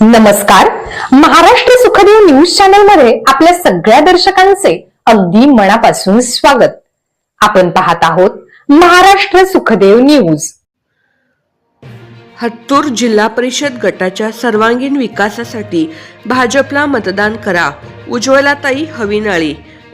नमस्कार. महाराष्ट्र सुखदेव न्यूज चॅनलमध्ये आपल्या सगळ्या दर्शकांचे अगदी मनापासून स्वागत. आपण पाहत आहोत महाराष्ट्र सुखदेव न्यूज. हत्तूर जिल्हा परिषद गटाच्या सर्वांगीण विकासासाठी भाजपला मतदान करा. उज्ज्वलाताई हविनाळे.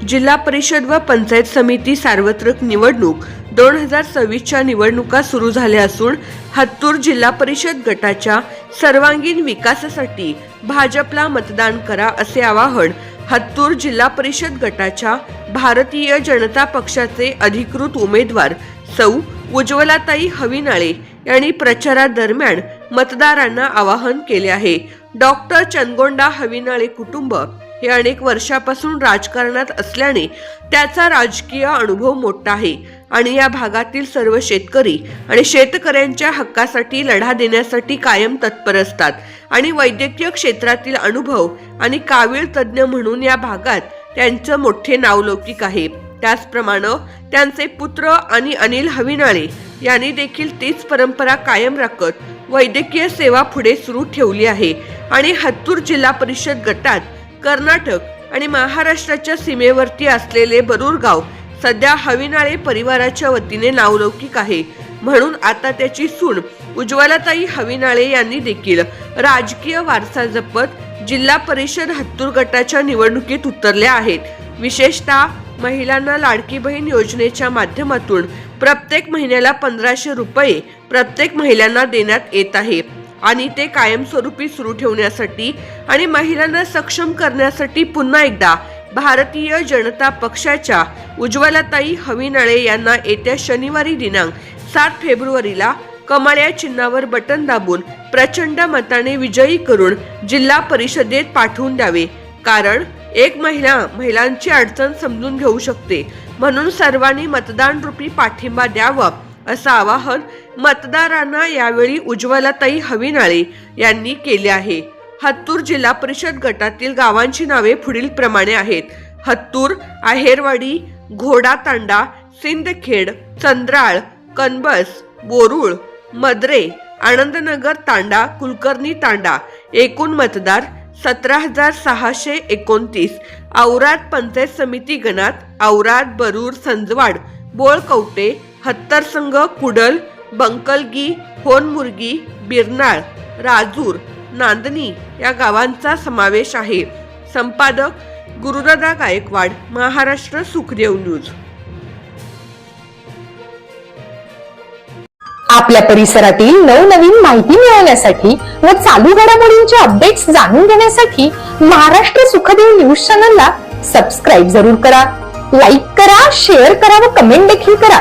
जिल्हा परिषद व पंचायत समिती सार्वत्रिक निवडणूक दोन हजार सव्वीसच्या निवडणुका सुरू झाल्या असून हत्तूर जिल्हा परिषद गटाच्या सर्वांगीण विकासासाठी भाजपला मतदान करा असे आवाहन हत्तूर जिल्हा परिषद गटाच्या भारतीय जनता पक्षाचे अधिकृत उमेदवार सौ उज्ज्वलाताई हविनाळे यांनी प्रचारादरम्यान मतदारांना आवाहन केले आहे. डॉक्टर चंदगोंडा हविनाळे कुटुंब हे अनेक वर्षापासून राजकारणात असल्याने त्याचा राजकीय अनुभव मोठा आहे. आणि या भागातील सर्व शेतकरी आणि शेतकऱ्यांच्या हक्कासाठी लढा देण्यासाठी कायम तत्पर असतात. आणि वैद्यकीय क्षेत्रातील अनुभव आणि कावीळ तज्ज्ञ म्हणून या भागात त्यांचं मोठे नावलौकिक आहे. त्याचप्रमाणे त्यांचे पुत्र आणि अनिल हविनाळे यांनी देखील तीच परंपरा कायम राखत वैद्यकीय सेवा पुढे सुरू ठेवली आहे. आणि हत्तूर जिल्हा परिषद गटात कर्नाटक आणि महाराष्ट्राच्या सीमेवरती असलेले बरूर गाव सध्या हविनाळे परिवाराच्या वतीने नावलौकिक आहे. म्हणून आता त्याची सून उज्ज्वलाताई हविनाळे यांनी देखील राजकीय वारसा जपत जिल्हा परिषद हत्तूर गटाच्या निवडणुकीत उतरल्या आहेत. विशेषतः महिलांना लाडकी बहीण योजनेच्या माध्यमातून प्रत्येक महिन्याला पंधराशे रुपये प्रत्येक महिलांना देण्यात येत आहे. आणि ते कायमस्वरूपी सुरू ठेवण्यासाठी आणि महिलांना सक्षम करण्यासाठी पुन्हा एकदा भारतीय जनता पक्षाच्या उज्ज्वलाताई हवीनाळे यांना येत्या शनिवारी दिनांक सात फेब्रुवारीला कमाळ्या चिन्हावर बटन दाबून प्रचंड मताने विजयी करून जिल्हा परिषदेत पाठवून द्यावे. कारण एक महिला महिलांची अडचण समजून घेऊ शकते. म्हणून सर्वांनी मतदान रूपी पाठिंबा द्यावा. असं आवाहन मतदारांना यावेळी उज्ज्वलाताई हविनाळे यांनी केले आहे. हत्तूर जिल्हा परिषद गटातील गावांची नावे पुढील प्रमाणे आहेत. हत्तूर आहेरवाडी घोडा तांडा सिंदखेड चंद्राळ कनबस बोरुळ मद्रे आनंदनगर तांडा कुलकर्णी तांडा एकूण मतदार सतरा हजार सहाशे एकोणतीस. औराद पंचायत समिती गणात औराद बरूर संजवाड बोळकवटे हत्तरसंग कुडल बंकलगी होनमुर्गी बिरनाळ राजूर नांदणी या गावांचा समावेश आहे. संपादक गुरुदादा गायकवाड महाराष्ट्र सुखदेव न्यूज. आपल्या परिसरातील नवनवीन माहिती मिळवण्यासाठी व चालू घडामोडींचे अपडेट्स जाणून घेण्यासाठी महाराष्ट्र सुखदेव न्यूज चॅनलला सबस्क्राईब जरूर करा. लाईक करा शेअर करा व कमेंट देखील करा.